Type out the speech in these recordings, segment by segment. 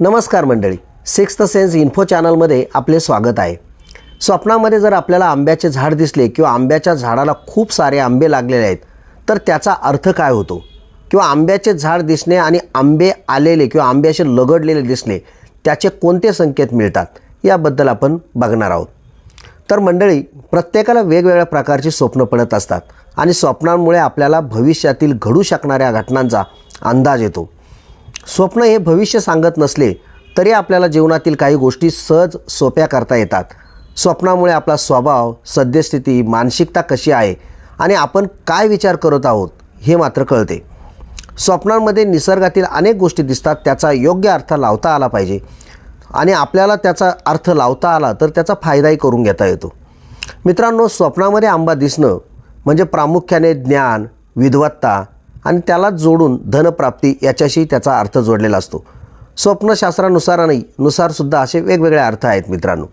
नमस्कार मंडळी sixth sense info चॅनलमध्ये आपले स्वागत आहे. स्वप्नामध्ये जर आपल्याला आंब्याचे झाड दिसले किंवा आंब्याच्या झाडाला खूप सारे आंबे लागलेले आहेत तर त्याचा अर्थ काय होतो? किंवा आंब्याचे झाड दिसणे आणि आंबे आलेले किंवा आंब्याचे लगडलेले दिसणे त्याचे कोणते संकेत मिळतात? याबद्दल आपण बघणार आहोत. तर मंडळी प्रत्येकाला वेगवेगळ्या प्रकारची स्वप्न पडत असतात आणि स्वप्नांमुळे आपल्याला भविष्यातील घडू शकणाऱ्या घटनांचा अंदाज येतो. स्वप्न हे भविष्य सांगत नसले तरी आपल्याला जीवनातील काही गोष्टी सहज सोप्या करता येतात. स्वप्नामुळे आपला स्वभाव सद्यस्थिती मानसिकता कशी आहे आणि आपण काय विचार करत आहोत हे मात्र कळते. स्वप्नांमध्ये निसर्गातील अनेक गोष्टी दिसतात त्याचा योग्य अर्थ लावता आला पाहिजे आणि आपल्याला त्याचा अर्थ लावता आला तर त्याचा फायदाही करून घेता येतो. मित्रांनो स्वप्नामध्ये आंबा दिसणं म्हणजे प्रामुख्याने ज्ञान विद्वत्ता आणि त्याला जोडून धनप्राप्ती याच्याशी त्याचा अर्थ जोडलेला असतो. स्वप्नशास्त्रानुसारही नुसारसुद्धा असे वेगवेगळे अर्थ आहेत मित्रांनो.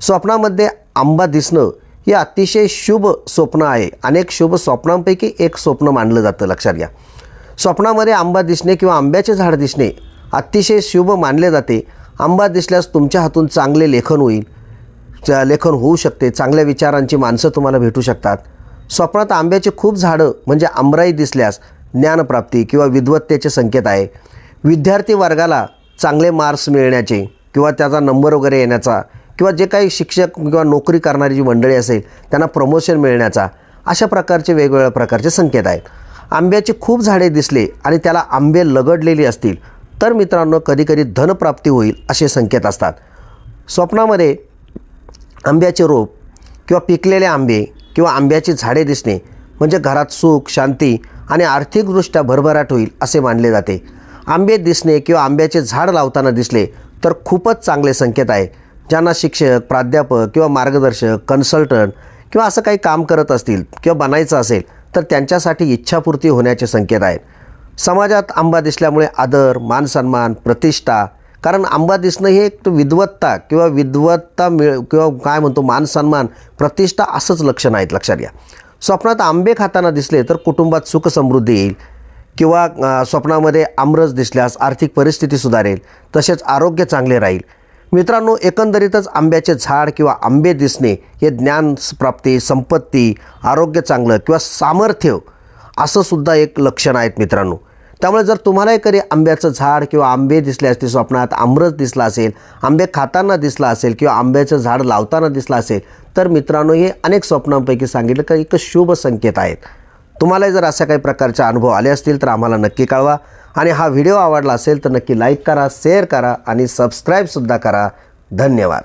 स्वप्नामध्ये आंबा दिसणं हे अतिशय शुभ स्वप्न आहे. अनेक शुभ स्वप्नांपैकी एक स्वप्न मानलं जातं लक्षात घ्या. स्वप्नामध्ये आंबा दिसणे किंवा आंब्याचे झाड दिसणे अतिशय शुभ मानले जाते. आंबा दिसल्यास तुमच्या हातून चांगले लेखन होईल. च- लेखन होऊ शकते. चांगल्या विचारांची माणसं तुम्हाला भेटू शकतात. स्वप्नात आंब्याचे खूप झाडं म्हणजे आंबराई दिसल्यास ज्ञानप्राप्ती किंवा विद्वत्तेचे संकेत आहे. विद्यार्थी वर्गाला चांगले मार्क्स मिळण्याचे किंवा त्याचा नंबर वगैरे येण्याचा किंवा जे काही शिक्षक किंवा नोकरी करणारी जी मंडळी असेल त्यांना प्रमोशन मिळण्याचा अशा प्रकारचे वेगवेगळ्या प्रकारचे संकेत आहेत. आंब्याचे खूप झाडे दिसले आणि त्याला आंबे लगडलेली असतील तर मित्रांनो कधीकधी धनप्राप्ती होईल असे संकेत असतात. स्वप्नामध्ये आंब्याचे रोप किंवा पिकलेले आंबे किंवा आंब्याची झाडे दिसणे म्हणजे घरात सुख शांती आणि आर्थिकदृष्ट्या भरभराट होईल असे मानले जाते. आंबे दिसणे किंवा आंब्याचे झाड लावताना दिसले तर खूपच चांगले संकेत आहे. ज्यांना शिक्षक प्राध्यापक किंवा मार्गदर्शक कन्सल्टंट किंवा असं काही काम करत असतील किंवा बनायचं असेल तर त्यांच्यासाठी इच्छापूर्ती होण्याचे संकेत आहेत. समाजात आंबा दिसल्यामुळे आदर मानसन्मान प्रतिष्ठा कारण आंबा दिसणं हे एक विद्वत्ता किंवा विद्वत्ता मिळ किंवा काय म्हणतो मानसन्मान प्रतिष्ठा असंच लक्षण आहेत लक्षात घ्या. स्वप्नात आंबे खाताना दिसले तर कुटुंबात सुख समृद्धी येईल. किंवा स्वप्नामध्ये आमरस दिसल्यास आर्थिक परिस्थिती सुधारेल तसेच आरोग्य चांगले राहील. मित्रांनो एकंदरीतच आंब्याचे झाड किंवा आंबे दिसणे हे ज्ञान प्राप्ती संपत्ती आरोग्य चांगलं किंवा सामर्थ्य असं सुद्धा एक लक्षण आहेत मित्रांनो. त्यामुळे जर तुम्हालाही कधी आंब्याचं झाड किंवा आंबे दिसले असतील स्वप्नात आमरस दिसला असेल आंबे खाताना दिसला असेल किंवा आंब्याचं झाड लावताना दिसलं असेल तर मित्रांनो हे अनेक स्वप्नांपैकी सांगितलं का एक शुभ संकेत आहेत. तुम्हाला जर अशा काही प्रकारचे अनुभव आले असतील तर आम्हाला नक्की कळवा. आणि हा व्हिडिओ आवडला असेल तर नक्की लाईक करा शेअर करा आणि सबस्क्राईबसुद्धा करा. धन्यवाद.